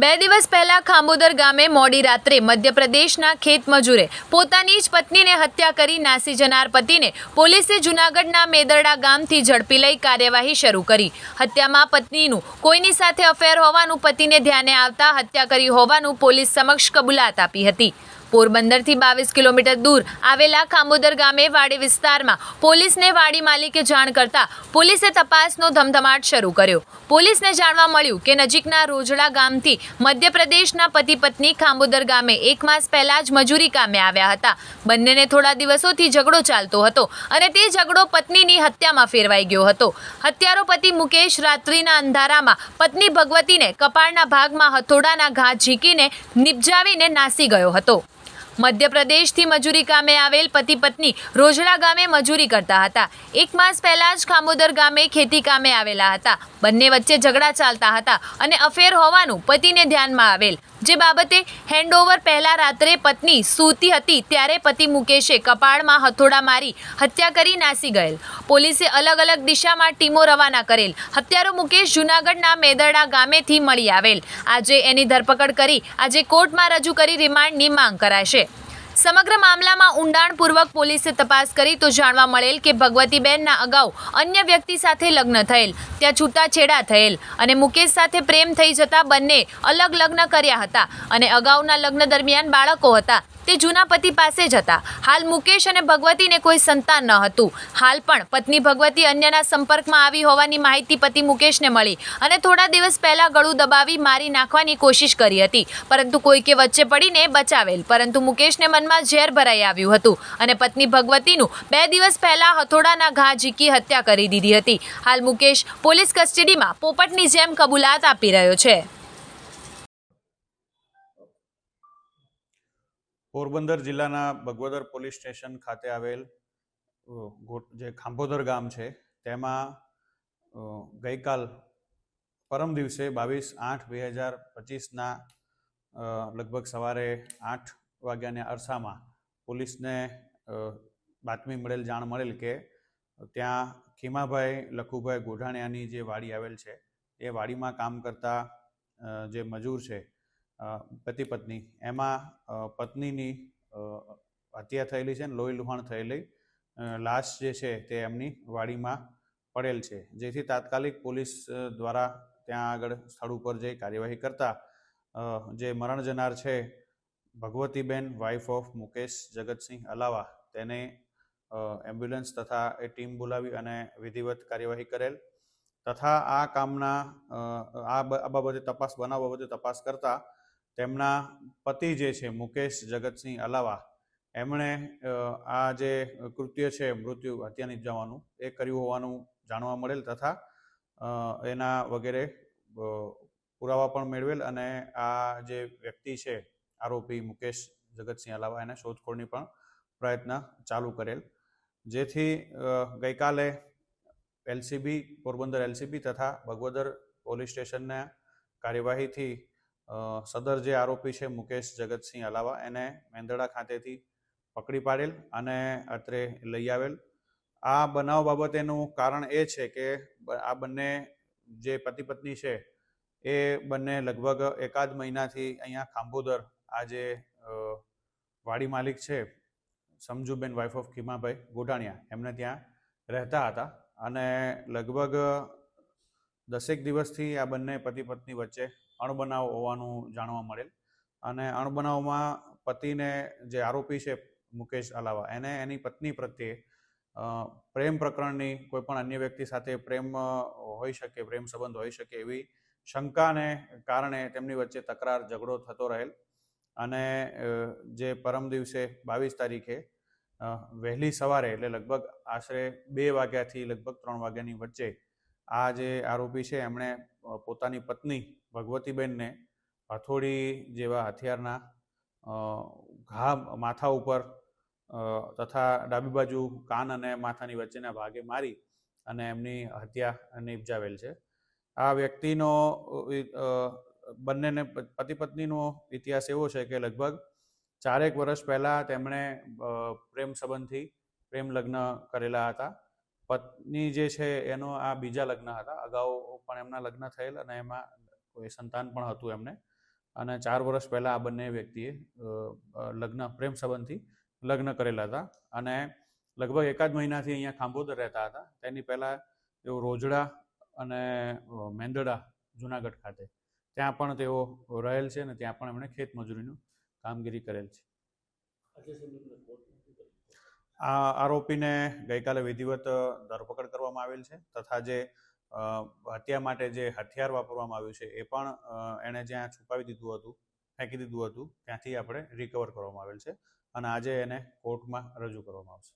બે દિવસ પહેલા ખાંબોદર ગામે મોડી રાત્રે મધ્યપ્રદેશના ખેત મજૂરે પોતાની જ પત્નીને હત્યા કરી નાસી જનાર પતિને પોલીસે જૂનાગઢના મેદરડા ગામથી ઝડપી લઈ કાર્યવાહી શરૂ કરી. હત્યામાં પત્નીનું કોઈની સાથે અફેર હોવાનું પતિને ધ્યાને આવતા હત્યા કરી હોવાનું પોલીસ સમક્ષ કબૂલાત આપી હતી. પોરબંદરથી બાવીસ કિલોમીટર દૂર આવેલા ખાંબોદર ગામે વાડી વિસ્તારમાં પોલીસને વાડી માલિકે જાણ કરતા પોલીસે તપાસનો ધમધમાટ શરૂ કર્યો. પોલીસને જાણવા મળ્યું કે નજીકના રોજડા ગામથી મધ્યપ્રદેશના પતિ પત્ની ખાંબોદર ગામે એક માસ પહેલા જ મજૂરી કામે આવ્યા હતા. બંનેને થોડા દિવસોથી ઝઘડો ચાલતો હતો અને તે ઝઘડો પત્નીની હત્યામાં ફેરવાઈ ગયો હતો. હત્યારો પતિ મુકેશ રાત્રિના અંધારામાં પત્ની ભગવતીને કપાળના ભાગમાં હથોડાના ઘા ઝીકીને નિપજાવીને નાસી ગયો હતો. મધ્યપ્રદેશથી મજૂરી કામે આવેલ પતિ પત્ની રોજડા ગામે મજૂરી કરતા હતા. એક માસ પહેલા જ ખામોદર ગામે ખેતી કામે આવેલા હતા. બંને વચ્ચે ઝઘડા ચાલતા હતા અને અફેર હોવાનું પતિને ધ્યાનમાં આવેલ. જે બાબતે હેન્ડઓવર પહેલા રાત્રે પત્ની સૂતી હતી ત્યારે પતિ મુકેશે કપાળમાં હથોડા મારી હત્યા કરી નાસી ગયેલ. પોલીસે અલગ અલગ દિશામાં ટીમો રવાના કરેલ. હત્યારો મુકેશ જૂનાગઢના મેદરડા ગામેથી મળી આવેલ. આજે એની ધરપકડ કરી આજે કોર્ટમાં રજૂ કરી રિમાન્ડની માંગ કરાશે. સમગ્ર મામલામાં ઊંડાણપૂર્વક પોલીસે તપાસ કરી તો જાણવા મળેલ કે ભગવતીબેનના અગાઉ અન્ય વ્યક્તિ સાથે લગ્ન થયેલ, ત્યાં છૂટાછેડા થયેલ અને મુકેશ સાથે પ્રેમ થઈ જતા બંને અલગ લગ્ન કર્યા હતા અને અગાઉના લગ્ન દરમિયાન બાળકો હતા. તે જૂના પતિ પાસે જ હતા. હાલ મુકેશ અને ભગવતીને કોઈ સંતાન ન હતું. હાલ પણ પત્ની ભગવતી અન્યના સંપર્કમાં આવી હોવાની માહિતી પતિ મુકેશને મળી અને થોડા દિવસ પહેલા ગળું દબાવી મારી નાખવાની કોશિશ કરી હતી. પરંતુ કોઈકે વચ્ચે પડીને બચાવેલ. પરંતુ મુકેશને મનમાં ઝેર ભરાઈ આવ્યું હતું અને પત્ની ભગવતીનું બે દિવસ પહેલા હથોડાના ઘા ઝીકી હત્યા કરી દીધી હતી. હાલ મુકેશ પોલીસ કસ્ટડીમાં પોપટની જેમ કબૂલાત આપી રહ્યો છે. પોરબંદર જિલ્લાના ભગવદર પોલીસ સ્ટેશન ખાતે આવેલ જે ખાંભોદર ગામ છે, તેમાં ગઈકાલ પરમ દિવસે બાવીસ આઠ બે હજાર પચીસના લગભગ સવારે આઠ વાગ્યાને અરસામાં પોલીસને બાતમી મળેલ જાણ મળેલ કે ત્યાં ખીમાભાઈ લખુભાઈ ગોઢાણિયાની જે વાડી આવેલ છે, એ વાડીમાં કામ કરતા જે મજૂર છે પતિ પત્ની. એમાં પત્નીની હત્યા થયેલી છે ને લોહી લુહાણ થયેલી. લાશ જે છે તે એમની વાડીમાં પડેલ છે. જેથી તાત્કાલિક પોલીસ દ્વારા ત્યાં આગળ સ્થળ ઉપર જઈ કાર્યવાહી કરતા જે મરણ જનાર છે, ભગવતીબેન વાઇફ ઓફ મુકેશ જગતસિંહ અલાવા, તેને એમ્બ્યુલન્સ તથા એ ટીમ બોલાવી અને વિધિવત કાર્યવાહી કરેલ. તથા આ કામના આ બાબતે તપાસ, બનાવ બાબતે તપાસ કરતા તેમના પતિ જે છે, મુકેશ જગતસિંહ અલાવા, એમણે આ જે કૃત્ય છે, મૃત્યુ હત્યા નિપજાવવાનું એ કર્યું હોવાનું જાણવા મળેલ તથા એના વગેરે પુરાવા પણ મેળવેલ અને આ જે વ્યક્તિ છે, આરોપી મુકેશ જગતસિંહ અલાવા, એને શોધખોળની પણ પ્રયત્ન ચાલુ કરેલ. જેથી ગઈકાલે એલસીબી, પોરબંદર એલસીબી તથા ભગવદર પોલીસ સ્ટેશનના કાર્યવાહીથી સદર જે આરોપી છે મુકેશ જગતસિંહ અલાવા, એને મેંદરડા ખાતેથી પકડી પાડેલ અને અત્રે લઈ આવેલ. આ બનાવ બાબતેનું કારણ એ છે કે આ બંને જે પતિ પત્ની છે, એ બંને લગભગ એકાદ મહિનાથી અહીંયા ખાંભોદર આ જે વાડી માલિક છે, સમજુબેન વાઇફ ઓફ ખીમાભાઈ ગોઢાણિયા, એમને ત્યાં રહેતા હતા. અને લગભગ દસેક દિવસથી આ બંને પતિ પત્ની વચ્ચે અણબનાવ હોવાનું જાણવા મળેલ. અને અણબનાવમાં પતિને જે આરોપી છે મુકેશ અલાવા એને એની પત્ની પ્રત્યે પ્રેમ પ્રકરણની કોઈ પણ અન્ય વ્યક્તિ સાથે પ્રેમ હોઈ શકે, પ્રેમ સંબંધ હોઈ શકે એવી શંકાને કારણે તેમની વચ્ચે તકરાર, ઝઘડો થતો રહેલ. અને જે પરમ દિવસે બાવીસ તારીખે વહેલી સવારે એટલે લગભગ આશરે બે વાગ્યાથી લગભગ ત્રણ વાગ્યાની વચ્ચે આ જે આરોપી છે, એમણે પોતાની પત્ની ભગવતીબેનને હથોડી જેવા હથિયારના ઘા માથા ઉપર તથા ડાબી બાજુ કાન અને માથાની વચ્ચેના ભાગે મારી અને એમની હત્યા નિપજાવેલ છે. આ વ્યક્તિનો બંનેને પતિ પત્નીનો ઇતિહાસ એવો છે કે લગભગ ચારેક વર્ષ પહેલાં તેમણે પ્રેમ સંબંધથી પ્રેમ લગ્ન કરેલા હતા. પત્ની જે છે એનો આ બીજા લગ્ન હતા. અગાઉ પણ એમના લગ્ન થયેલ અને એમાં કોઈ સંતાન પણ હતું એમને. અને ચાર વર્ષ પહેલાં આ બંને વ્યક્તિએ લગ્ન, પ્રેમ સંબંધથી લગ્ન કરેલા હતા. અને લગભગ એકાદ મહિનાથી અહીંયા ખાંભોદર રહેતા હતા. તેની પહેલાં તેઓ રોજડા અને મેંદડા જુનાગઢ ખાતે. ત્યાં પણ તેઓ રહેલ છે અને ત્યાં પણ એમણે ખેત મજૂરીનું કામગીરી કરેલ છે. આ આરોપીને ગઈકાલે વિધિવત ધરપકડ કરવામાં આવેલ છે તથા જે હત્યા માટે જે હથિયાર વાપરવામાં આવ્યું છે એ પણ એણે જ્યાં છુપાવી દીધું હતું, ફેંકી દીધું હતું, ત્યાંથી આપણે રિકવર કરવામાં આવેલ છે અને આજે એને કોર્ટમાં રજૂ કરવામાં આવશે.